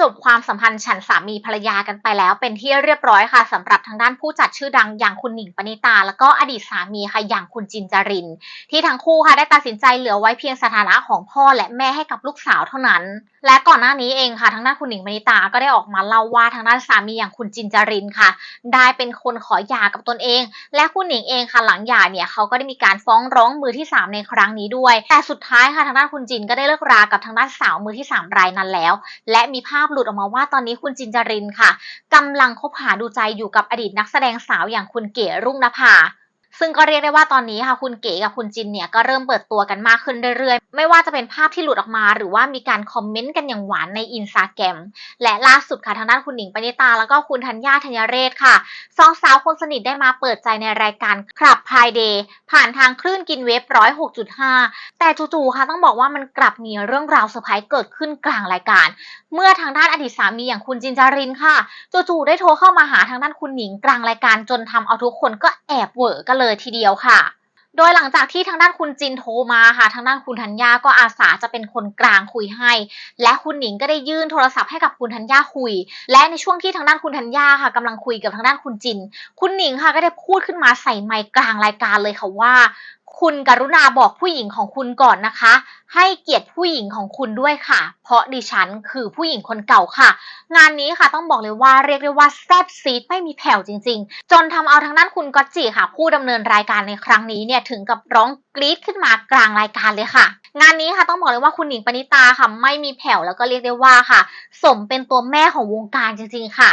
จบความสัมพันธ์ฉันสามีภรรยากันไปแล้ว เป็นที่เรียบร้อยค่ะสำหรับทางด้านผู้จัดชื่อดังอย่างคุณหนิงปณิตา แล้วก็อดีตสามีค่ะอย่างคุณจินจาริน ที่ทั้งคู่ค่ะได้ตัดสินใจเหลือไว้เพียงสถานะของพ่อและแม่ให้กับลูกสาวเท่านั้น และก่อนหน้านี้เองค่ะทางด้านคุณหนิงปณิตาก็ได้ออกมาเล่าว่าทางด้านสามีอย่างคุณจินจารินค่ะ ได้เป็นคนขอหย่ากับตนเอง และคุณหนิงเองค่ะหลังหย่าเนี่ยเขาก็ได้มีการฟ้องร้องมือที่ 3 ในครั้งนี้ด้วย แต่สุดท้ายค่ะทางด้านคุณจินก็ได้เลิกรากับทางด้านสาวมือที่ 3 รายนั้นแล้ว และมีภาพหลุดออกมาว่าตอนนี้คุณจินจรินค่ะกำลังคบหาดูใจอยู่กับอดีตนักแสดงสาวอย่างคุณเก๋รุ่งนภา ซึ่งก็เรียกได้ว่าตอนนี้ค่ะคุณเก๋กับคุณจินเนี่ยก็เริ่มเปิดตัวกันมากขึ้นเรื่อยๆ ไม่ว่าจะเป็นภาพที่หลุดออกมา หรือว่ามีการคอมเมนต์กันอย่างหวานในอินสตาแกรมและล่าสุดค่ะทางด้านคุณหนิงปณิตาแล้วก็คุณธัญญาธัญเรศค่ะสองสาวคนสนิทได้มาเปิดใจในรายการคลับพายเดย์ผ่านทางคลื่นกินเว็บร้อยหกจุดห้าแต่จู่ๆค่ะต้องบอกว่ามันกลับมีเรื่องราวเซอร์ไพรส์เกิดขึ้นกลางรายการ เมื่อทางด้านอดีตสามีอย่างคุณจินจารินค่ะจู่ๆได้โทรเข้ามาหาทางด้านคุณหนิงกลางรายการจนทำเอาทุกคนก็แอบเวอกันเลยทีเดียวค่ะ โดยหลังจากที่ทางด้านคุณจินโทรมาค่ะ ทางด้านคุณธัญญาก็อาสาจะเป็นคนกลางคุยให้ และคุณหนิงก็ได้ยื่นโทรศัพท์ให้กับคุณธัญญาคุย และในช่วงที่ทางด้านคุณธัญญาค่ะกำลังคุยกับทางด้านคุณจิน คุณหนิงค่ะก็ได้พูดขึ้นมาใส่ไมค์กลางรายการเลยค่ะว่า คุณกรุณาบอกผู้หญิงของคุณก่อนนะคะ ให้เกียรติผู้หญิงของคุณด้วยค่ะ เพราะดิฉันคือผู้หญิงคนเก่าค่ะ งานนี้ค่ะต้องบอกเลยว่าเรียกได้ว่าแซบซีดไม่มีแผ่วจริง ๆ จนทำเอาทางด้านคุณก๊อตจิค่ะ ผู้ดำเนินรายการในครั้งนี้เนี่ยถึงกับร้องกรี๊ดขึ้นมากลางรายการเลยค่ะ งานนี้ค่ะต้องบอกเลยว่าคุณหนิงปณิตาค่ะไม่มีแผ่วแล้วก็เรียกได้ว่าค่ะ สมเป็นตัวแม่ของวงการจริง ๆ ค่ะ